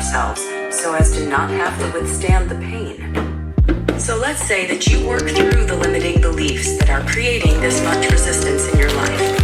ourselves so as to not have to withstand the pain. So let's say that you work through the limiting beliefs that are creating this much resistance in your life.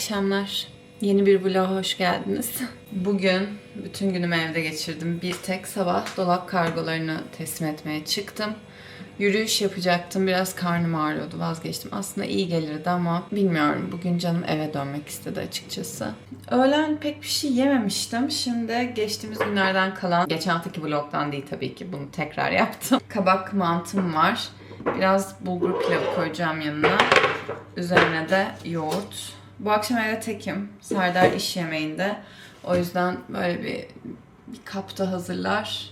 Akşamlar. Yeni bir vloga hoş geldiniz. Bugün bütün günümü evde geçirdim. Bir tek sabah dolap kargolarını teslim etmeye çıktım. Yürüyüş yapacaktım. Biraz karnım ağrıyordu. Vazgeçtim. Aslında iyi gelirdi ama bilmiyorum. Bugün canım eve dönmek istedi açıkçası. Öğlen pek bir şey yememiştim. Şimdi geçtiğimiz günlerden kalan, geçen haftaki vlogdan değil tabii ki bunu tekrar yaptım. Kabak mantım var. Biraz bulgur pilavı koyacağım yanına. Üzerine de yoğurt. Bu akşam evde tekim. Serdar iş yemeğinde. O yüzden böyle bir, bir kapta hazırlar.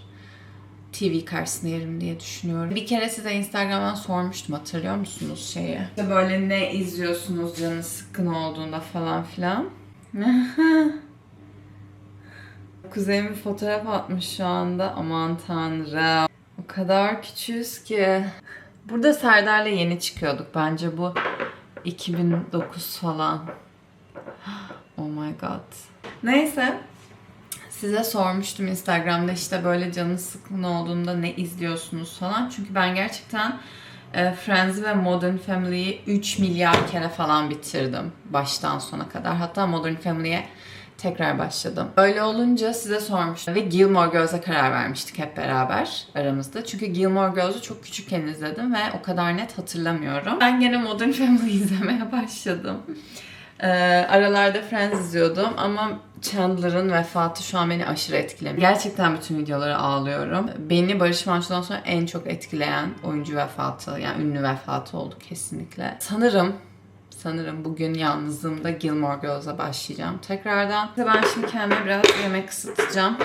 TV karşısında yerim diye düşünüyorum. Bir kere size Instagram'dan sormuştum hatırlıyor musunuz şeyi? İşte böyle ne izliyorsunuz canınız sıkkın olduğunda falan filan. Kuzeyim bir fotoğraf atmış şu anda. Aman tanrım. O kadar küçüğüz ki. Burada Serdar'la yeni çıkıyorduk. Bence bu 2009 falan. Oh my god. Neyse. Size sormuştum Instagram'da işte böyle canınız sıkkın olduğunda ne izliyorsunuz falan. Çünkü ben gerçekten e, Friends ve Modern Family'yi 3 milyar kere falan bitirdim. Baştan sona kadar. Hatta Modern Family'ye tekrar başladım. Öyle olunca size sormuştum. Ve Gilmore Girls'a karar vermiştik hep beraber aramızda. Çünkü Gilmore Girls'u çok küçükken izledim ve o kadar net hatırlamıyorum. Ben gene Modern Family izlemeye başladım. Ee, aralarda Friends izliyordum ama Chandler'ın vefatı şu an beni aşırı etkilemiyor. Gerçekten bütün videolara ağlıyorum. Beni Barış Manço'dan sonra en çok etkileyen oyuncu vefatı, yani ünlü vefatı oldu kesinlikle. Sanırım Sanırım bugün yalnızlığımda Gilmore Girls'a başlayacağım tekrardan. Ben şimdi kendime biraz yemek ısıtacağım.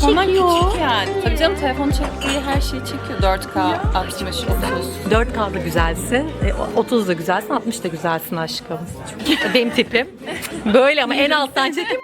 Telefondan çekiyor. küçük yani. Tabii canım telefon çektiği her şeyi çekiyor. 4K, 60, 30. 4K'da güzelsin, e, 30 da güzelsin, 60 da güzelsin aşkım. Benim tipim. Böyle ama en alttan çekip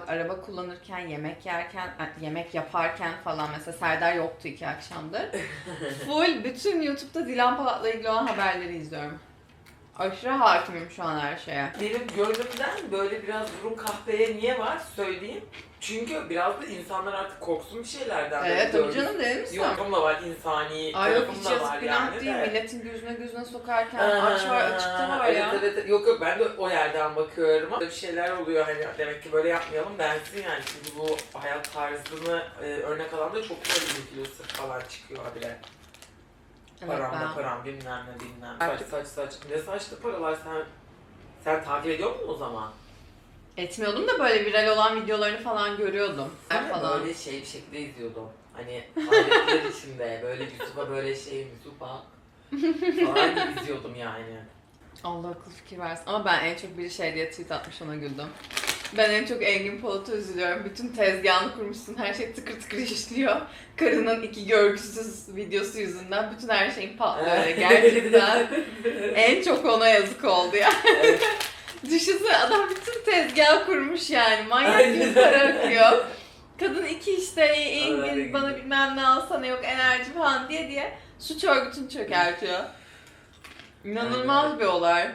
bak araba kullanırken, yemek yerken, yemek yaparken falan mesela Serdar yoktu iki akşamdır. Full bütün YouTube'da Dilan Polat'la ilgili olan haberleri izliyorum. Aşırı hakimim şu an her şeye. Benim gönlümden böyle biraz burun kahveye niye var söyleyeyim. Çünkü biraz da insanlar artık korksun bir şeylerden. Evet tabii canım değil misin? Yokum da var, insani Ay yok hiç yazık var günah yani değil. de. Milletin gözüne gözüne sokarken Aa, aç var açıkta var evet, ya. Evet, evet. Yok yok ben de o yerden bakıyorum. Bir şeyler oluyor hani demek ki böyle yapmayalım densin yani. Çünkü bu hayat tarzını e, örnek alan da çok güzel influencer falan çıkıyor bile. Evet, Param ben- param bilmem ne bilmem. Artık- Saç saç saç. Ne saçlı paralar sen sen takip ediyor musun o zaman? Etmiyordum da böyle viral olan videolarını falan görüyordum. Ben falan. böyle şey bir şekilde izliyordum. Hani hayretler içinde böyle Yusuf'a böyle şey Yusuf'a falan izliyordum yani. Allah akıl fikir versin. Ama ben en çok biri şey diye tweet atmış ona güldüm. Ben en çok Engin Polat'a üzülüyorum. Bütün tezgahını kurmuşsun. Her şey tıkır tıkır işliyor. Karının iki görgüsüz videosu yüzünden bütün her şeyin patlıyor. Gerçekten en çok ona yazık oldu ya. Evet. Düşünsene adam bütün tezgah kurmuş yani. Manyak gibi para akıyor. Kadın iki işte Engin bana bilmem ne alsana yok enerji falan diye diye suç örgütünü çökertiyor. İnanılmaz bir olay.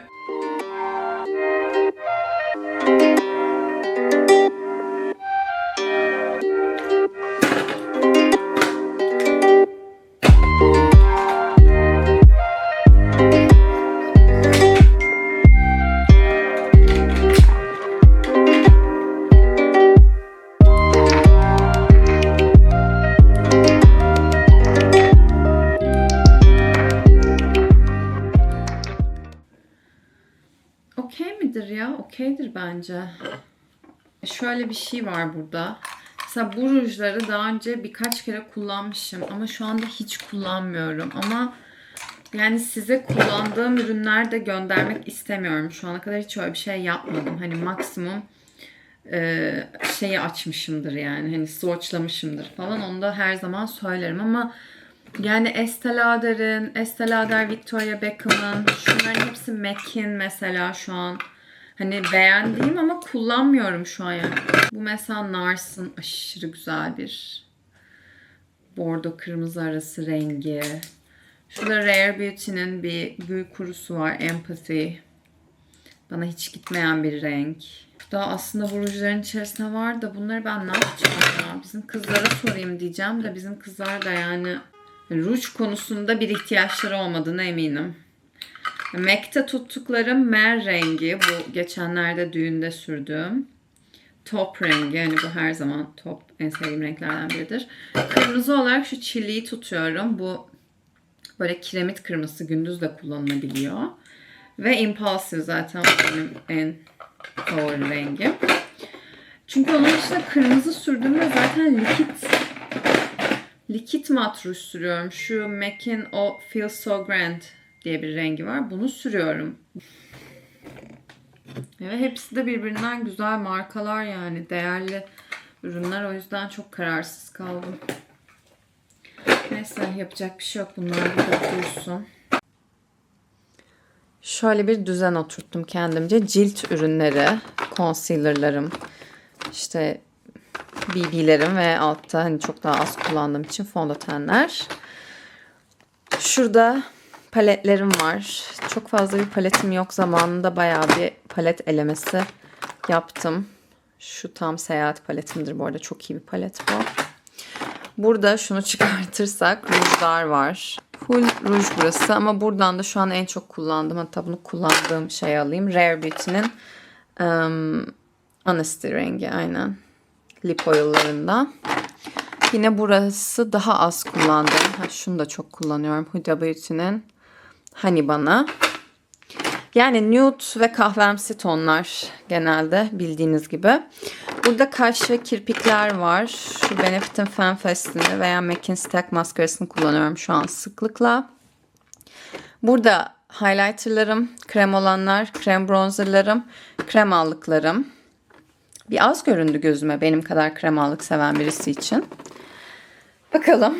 Okeydir bence. Şöyle bir şey var burada. Mesela bu rujları daha önce birkaç kere kullanmışım ama şu anda hiç kullanmıyorum. Ama yani size kullandığım ürünler de göndermek istemiyorum. Şu ana kadar hiç öyle bir şey yapmadım. Hani maksimum e, şeyi açmışımdır yani. Hani swatchlamışımdır falan. Onu da her zaman söylerim ama yani Estee Lauder'in, Estee Lauder Victoria Beckham'ın, şunların hepsi MAC'in mesela şu an. Hani beğendiğim ama kullanmıyorum şu an yani. Bu mesela Nars'ın aşırı güzel bir bordo kırmızı arası rengi. Şurada Rare Beauty'nin bir gül kurusu var. Empathy. Bana hiç gitmeyen bir renk. Daha aslında bu rujların içerisinde var da bunları ben ne yapacağım ya? Bizim kızlara sorayım diyeceğim de bizim kızlar da yani ruj konusunda bir ihtiyaçları olmadığına eminim. MAC'te tuttuklarım mer rengi. Bu geçenlerde düğünde sürdüğüm. Top rengi. Yani bu her zaman top en sevdiğim renklerden biridir. Kırmızı olarak şu çiliği tutuyorum. Bu böyle kiremit kırmızısı gündüz de kullanılabiliyor. Ve Impulsive zaten benim en favori rengim. Çünkü onun dışında kırmızı sürdüğümde zaten likit likit mat ruj sürüyorum. Şu MAC'in o Feel So Grand diye bir rengi var. Bunu sürüyorum. Ve hepsi de birbirinden güzel markalar yani. Değerli ürünler. O yüzden çok kararsız kaldım. Neyse yapacak bir şey yok. Bunlar burada dursun. Şöyle bir düzen oturttum kendimce. Cilt ürünleri, concealerlarım, işte BB'lerim ve altta hani çok daha az kullandığım için fondötenler. Şurada paletlerim var. Çok fazla bir paletim yok. Zamanında bayağı bir palet elemesi yaptım. Şu tam seyahat paletimdir bu arada. Çok iyi bir palet bu. Burada şunu çıkartırsak rujlar var. Full ruj burası ama buradan da şu an en çok kullandığım hatta bunu kullandığım şey alayım. Rare Beauty'nin um, Honesty rengi aynen. Lip oil'larında. Yine burası daha az kullandığım. Ha, şunu da çok kullanıyorum. Huda Beauty'nin Honey bana. Yani nude ve kahvemsi tonlar genelde bildiğiniz gibi. Burada kaş ve kirpikler var. Şu Benefit'in Fan Fest'ini veya MAC'in Stack maskarasını kullanıyorum şu an sıklıkla. Burada highlighterlarım, krem olanlar, krem bronzerlarım, krem allıklarım. Bir az göründü gözüme benim kadar krem allık seven birisi için. Bakalım.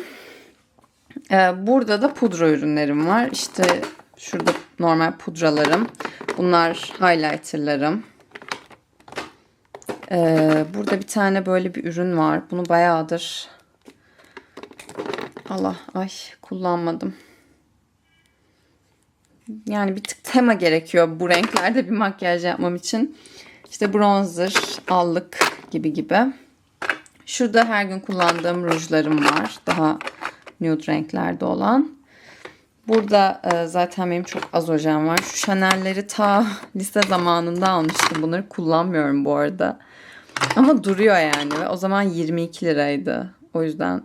Ee, burada da pudra ürünlerim var. İşte şurada normal pudralarım. Bunlar highlighterlarım. Ee, burada bir tane böyle bir ürün var. Bunu bayağıdır Allah ay kullanmadım. yani bir tık tema gerekiyor bu renklerde bir makyaj yapmam için. İşte bronzer, allık gibi gibi. Şurada her gün kullandığım rujlarım var. Daha nude renklerde olan. Burada e, zaten benim çok az ojem var. Şu Chanel'leri ta lise zamanında almıştım. Bunları kullanmıyorum bu arada. Ama duruyor yani ve o zaman 22 liraydı. O yüzden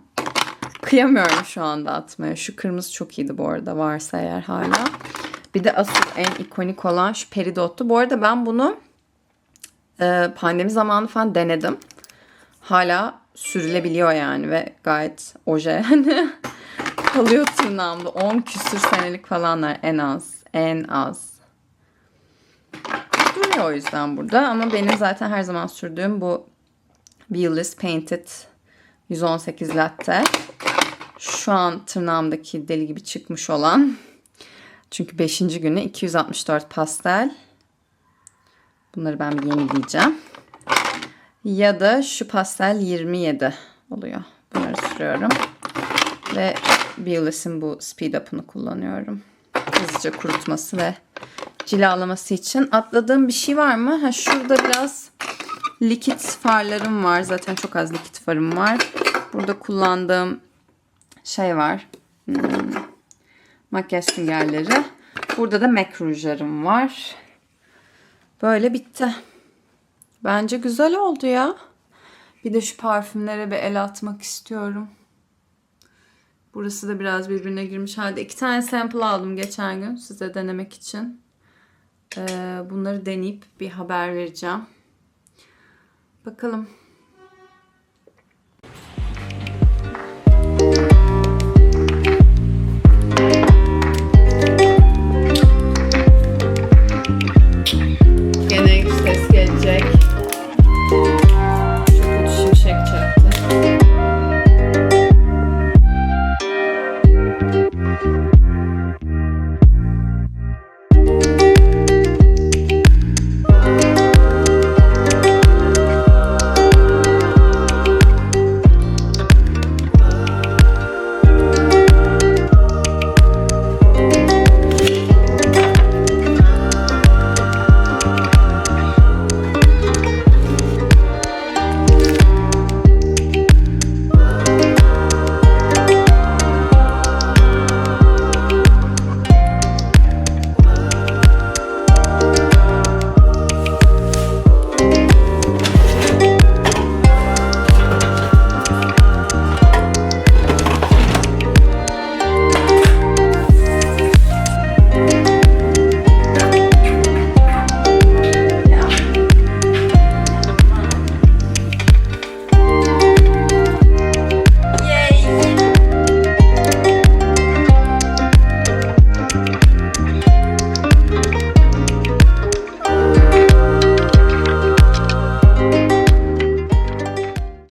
kıyamıyorum şu anda atmaya. Şu kırmızı çok iyiydi bu arada varsa eğer hala. Bir de asıl en ikonik olan şu peridottu. Bu arada ben bunu e, pandemi zamanı falan denedim. Hala sürülebiliyor yani ve gayet oje yani. Kalıyor tırnağımda. 10 küsür senelik falanlar en az. En az. Duruyor o yüzden burada ama benim zaten her zaman sürdüğüm bu Beulis Painted 118 Latte. Şu an tırnağımdaki deli gibi çıkmış olan. Çünkü 5. günü 264 pastel. Bunları ben bir yenileyeceğim. Ya da şu pastel 27 oluyor. Bunları sürüyorum. Ve Beulis'in bu Speed Up'ını kullanıyorum. Hızlıca kurutması ve cilalaması için. Atladığım bir şey var mı? Ha, şurada biraz likit farlarım var. Zaten çok az likit farım var. Burada kullandığım şey var. Hmm, Makyaj süngerleri. Burada da MAC rujlarım var. Böyle bitti. Bence güzel oldu ya. Bir de şu parfümlere bir el atmak istiyorum. Burası da biraz birbirine girmiş halde. İki tane sample aldım geçen gün size denemek için. Ee, bunları deneyip bir haber vereceğim. Bakalım. Gene ses gelecek.